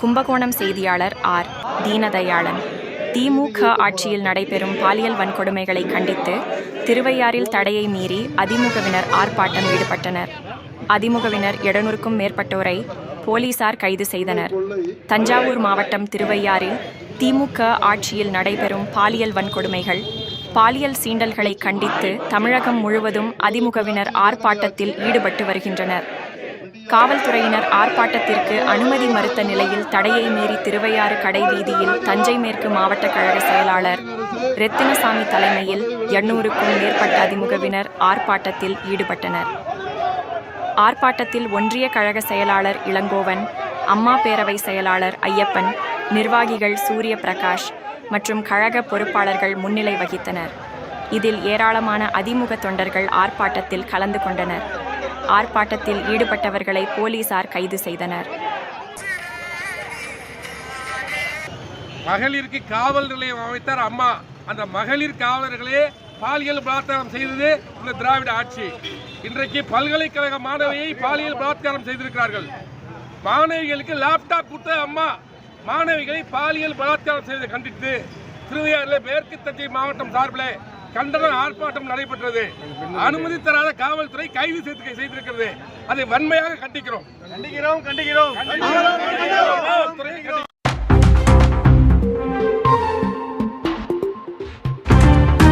கும்பகோணம் செய்தியாளர் ஆர். தீனதயாளன். திமுக ஆட்சியில் நடைபெறும் பாலியல் வன்கொடுமைகளை கண்டித்து திருவையாறில் தடையை மீறி அதிமுகவினர் ஆர்ப்பாட்டம் ஈடுபட்டனர். அதிமுகவினர் எழுநூறுக்கும் மேற்பட்டோரை போலீசார் கைது செய்தனர். தஞ்சாவூர் மாவட்டம் திருவையாறில் திமுக ஆட்சியில் நடைபெறும் பாலியல் வன்கொடுமைகள் பாலியல் சீண்டல்களை கண்டித்து தமிழகம் முழுவதும் அதிமுகவினர் ஆர்ப்பாட்டத்தில் ஈடுபட்டு வருகின்றனர். காவல்துறையினர் ஆர்ப்பாட்டத்திற்கு அனுமதி மறுத்த நிலையில் தடையை மீறி திருவையாறு கடை வீதியில் தஞ்சை மேற்கு மாவட்ட கழக செயலாளர் ரெத்தினசாமி தலைமையில் எண்ணூறுக்கும் மேற்பட்ட அதிமுகவினர் ஆர்ப்பாட்டத்தில் ஈடுபட்டனர். ஆர்ப்பாட்டத்தில் ஒன்றிய கழக செயலாளர் இளங்கோவன் அம்மா பேரவை செயலாளர் ஐயப்பன் நிர்வாகிகள் சூரிய பிரகாஷ் மற்றும் கழக பொறுப்பாளர்கள் முன்னிலை வகித்தனர். இதில் ஏராளமான அதிமுக தொண்டர்கள் ஆர்ப்பாட்டத்தில் கலந்து கொண்டனர். ஆர்ப்பாட்டத்தில் ஈடுபட்டவர்களை போலீசார் கைது செய்தனர். மகளிருக்கு காவல் நிலையம் அமைத்தார் அம்மா. அந்த மகளிர் காவலர்களே பாலியல் பலாத்காரம் செய்தது இந்த திராவிட ஆட்சி. இன்றைக்கு பல்கலைக்கழக மாணவியை பாலியல் பலாத்காரம் செய்திருக்கிறார்கள். மாணவிகளுக்கு லேப்டாப் கொடுத்த அம்மா மாணவிகளை பாலியல் பலாத்காரம் செய்ததை கண்டித்து திருவையாறில் மேற்கு தஞ்சை மாவட்டம் சார்பில் கண்டன ஆர்ப்பாட்டம் நடைபெற்றது. அனுமதி தராத காவல்துறை கைது செய்து செய்திருக்கிறது. அதை வன்மையாக கண்டிக்கிறோம். கண்டிக்கிறோம் கண்டிக்கிறோம்.